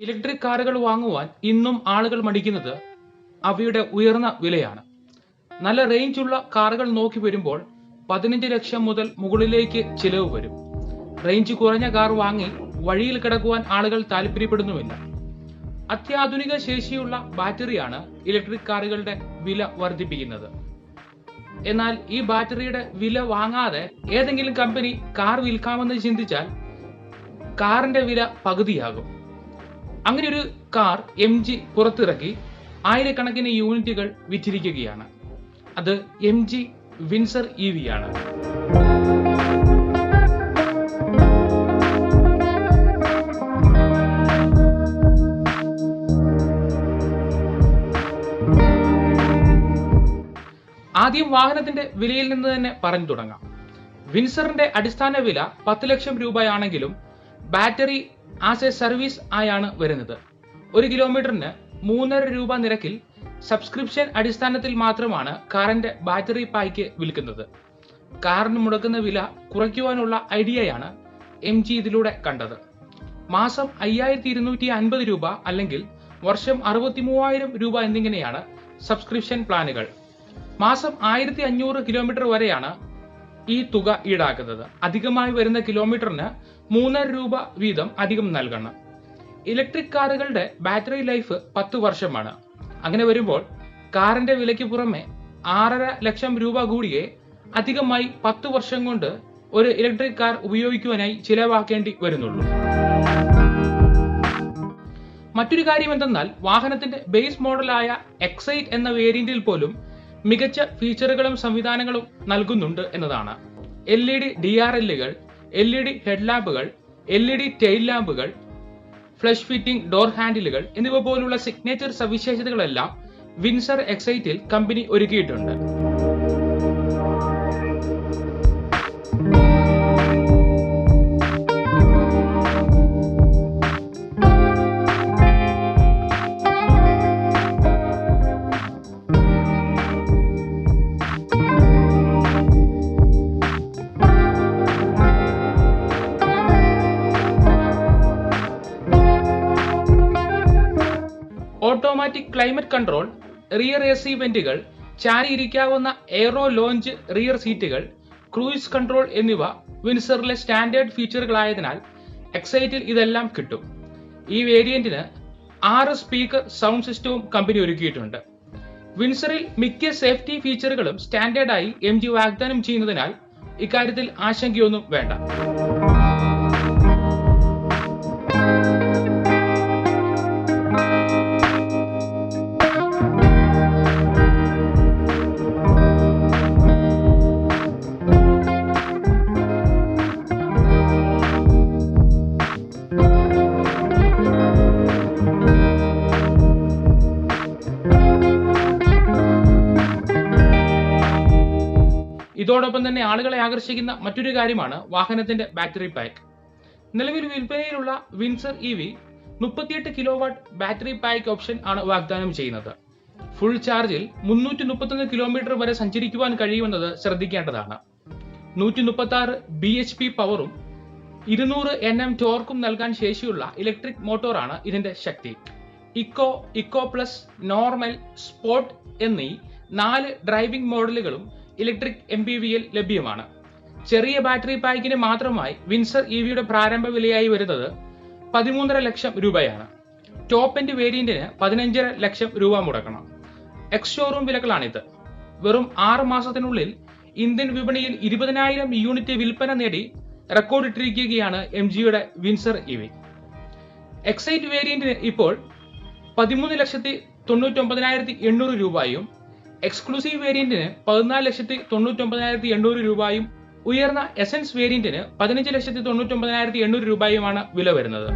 Electric കാറുകൾ വാങ്ങുവാൻ ഇന്നും ആളുകൾ മടിക്കുന്നത് അവയുടെ ഉയർന്ന വിലയാണ്. നല്ല റേഞ്ച് ഉള്ള കാറുകൾ നോക്കി വരുമ്പോൾ പതിനഞ്ച് ലക്ഷം മുതൽ മുകളിലേക്ക് ചിലവ് വരും. റേഞ്ച് കുറഞ്ഞ കാർ വാങ്ങി വഴിയിൽ കിടക്കുവാൻ ആളുകൾ താല്പര്യപ്പെടുന്നുമില്ല. അത്യാധുനിക ശേഷിയുള്ള ബാറ്ററിയാണ് ഇലക്ട്രിക് കാറുകളുടെ വില വർദ്ധിപ്പിക്കുന്നത്. എന്നാൽ ഈ ബാറ്ററിയുടെ വില വാങ്ങാതെ ഏതെങ്കിലും കമ്പനി കാർ വിൽക്കാമെന്ന് ചിന്തിച്ചാൽ കാറിന്റെ വില പകുതിയാകും. അങ്ങനെ ഒരു കാർ എം ജി പുറത്തിറക്കി ആയിരക്കണക്കിന് യൂണിറ്റുകൾ വിറ്റിരിക്കുകയാണ്. അത് M G Windsor E V ആണ്. ആദ്യം വാഹനത്തിന്റെ വിലയിൽ നിന്ന് തന്നെ പറഞ്ഞു തുടങ്ങാം. വിൻസറിന്റെ അടിസ്ഥാന വില പത്ത് ലക്ഷം രൂപയാണെങ്കിലും ബാറ്ററി ആസ് എ സർവീസ് ആയാണ് വരുന്നത്. ഒരു കിലോമീറ്ററിന് മൂന്നര രൂപ നിരക്കിൽ സബ്സ്ക്രിപ്ഷൻ അടിസ്ഥാനത്തിൽ മാത്രമാണ് കാറിന്റെ ബാറ്ററി പായ്ക്ക് വിൽക്കുന്നത്. കാറിന് മുടക്കുന്ന വില കുറയ്ക്കുവാനുള്ള ഐഡിയയാണ് എം ജി ഇതിലൂടെ കണ്ടത്. മാസം അയ്യായിരത്തി ഇരുന്നൂറ്റി അൻപത് രൂപ അല്ലെങ്കിൽ വർഷം അറുപത്തി മൂവായിരം രൂപ എന്നിങ്ങനെയാണ് സബ്സ്ക്രിപ്ഷൻ പ്ലാനുകൾ. മാസം ആയിരത്തി അഞ്ഞൂറ് കിലോമീറ്റർ വരെയാണ് ഈ തുക ഈടാക്കുന്നത്. അധികമായി വരുന്ന കിലോമീറ്ററിന് മൂന്നര രൂപ വീതം അധികം നൽകണം. ഇലക്ട്രിക് കാറുകളുടെ ബാറ്ററി ലൈഫ് പത്ത് വർഷമാണ്. അങ്ങനെ വരുമ്പോൾ കാറിന്റെ വിലയ്ക്ക് പുറമെ ആറര ലക്ഷം രൂപ കൂടിയേ അധികമായി പത്ത് വർഷം കൊണ്ട് ഒരു ഇലക്ട്രിക് കാർ ഉപയോഗിക്കുവാനായി ചിലവാക്കേണ്ടി വരുന്നുള്ളൂ. മറ്റൊരു കാര്യം എന്തെന്നാൽ വാഹനത്തിന്റെ ബേസ് മോഡലായ എക്സൈറ്റ് എന്ന വേരിയന്റിൽ പോലും മികച്ച ഫീച്ചറുകളും സംവിധാനങ്ങളും നൽകുന്നുണ്ട് എന്നതാണ്. L E D D R എല്ലുകൾ എൽ ഇ ഡി ഹെഡ് ലാമ്പുകൾ എൽ ഇ ഡി ടെയിൽ ലാമ്പുകൾ ഫ്ലഷ് ഫിറ്റിംഗ് ഡോർ ഹാൻഡിലുകൾ എന്നിവ പോലുള്ള സിഗ്നേച്ചർ സവിശേഷതകളെല്ലാം വിൻസർ എക്സൈറ്റിൽ കമ്പനി ഒരുക്കിയിട്ടുണ്ട്. Automatic climate control rear A C വെന്റുകൾ ചാരിയിരിക്കാവുന്ന എയറോ ലോഞ്ച് റിയർ സീറ്റുകൾ ക്രൂയിസ് കൺട്രോൾ എന്നിവ വിൻസറിലെ സ്റ്റാൻഡേർഡ് ഫീച്ചറുകളായതിനാൽ എക്സൈറ്റിൽ ഇതെല്ലാം കിട്ടും. ഈ വേരിയന്റിന് ആറ് സ്പീക്കർ സൗണ്ട് സിസ്റ്റവും കമ്പനി ഒരുക്കിയിട്ടുണ്ട്. വിൻസറിൽ മിക്ക സേഫ്റ്റി ഫീച്ചറുകളും സ്റ്റാൻഡേർഡായി എം ജി വാഗ്ദാനം ചെയ്യുന്നതിനാൽ ഇക്കാര്യത്തിൽ ആശങ്കയൊന്നും വേണ്ട. ഇതോടൊപ്പം തന്നെ ആളുകളെ ആകർഷിക്കുന്ന മറ്റൊരു കാര്യമാണ് വാഹനത്തിന്റെ ബാറ്ററി പാക്ക്. നിലവിൽ വിൽപ്പനയിലുള്ള വിൻസർ ഇ വി മുപ്പത്തിയെട്ട് kilowatt battery pack option ആണ് വാഗ്ദാനം ചെയ്യുന്നത്. ഫുൾ ചാർജിൽ മുന്നൂറ്റി മുപ്പത്തൊന്ന് കിലോമീറ്റർ വരെ സഞ്ചരിക്കുവാൻ കഴിയുമെന്നത് ശ്രദ്ധിക്കേണ്ടതാണ്. നൂറ്റി മുപ്പത്തി ആറ് ബി എച്ച് പി പവറും ഇരുന്നൂറ് എൻ എം ടോർക്കും നൽകാൻ ശേഷിയുള്ള ഇലക്ട്രിക് മോട്ടോറാണ് ഇതിന്റെ ശക്തി. Eco eco plus normal sport എന്നീ നാല് ഡ്രൈവിംഗ് മോഡലുകളും ഇലക്ട്രിക് എം പി വിയിൽ ലഭ്യമാണ്. ചെറിയ ബാറ്ററി പാക്കിന് മാത്രമായി വിൻസർ ഇ വിയുടെ പ്രാരംഭ വിലയായി വരുന്നത് പതിമൂന്നര ലക്ഷം രൂപയാണ്. ടോപ്പ് എൻഡ് വേരിയന്റിന് പതിനഞ്ചര ലക്ഷം രൂപ മുടക്കണം. എക്സ് ഷോറൂം വിലകളാണിത്. വെറും ആറ് മാസത്തിനുള്ളിൽ ഇന്ത്യൻ വിപണിയിൽ ഇരുപതിനായിരം യൂണിറ്റ് വിൽപ്പന നേടി റെക്കോർഡ് ഇട്ടിരിക്കുകയാണ് എം ജിയുടെ വിൻസർ ഇ വി എക്സൈറ്റ് വേരിയന്റിന് ഇപ്പോൾ പതിമൂന്ന് ലക്ഷത്തി തൊണ്ണൂറ്റി ഒമ്പതിനായിരത്തി എണ്ണൂറ് രൂപയും എക്സ്ക്ലൂസീവ് വേരിയന്റിന് പതിനാല് ലക്ഷത്തി തൊണ്ണൂറ്റി ഒമ്പതിനായിരത്തി എണ്ണൂറ് രൂപയും ഉയർന്ന എസൻസ് വേരിയന്റിന് പതിനഞ്ച് ലക്ഷത്തി തൊണ്ണൂറ്റി ഒമ്പതിനായിരത്തി എണ്ണൂറ് രൂപയുമാണ് വില വരുന്നത്.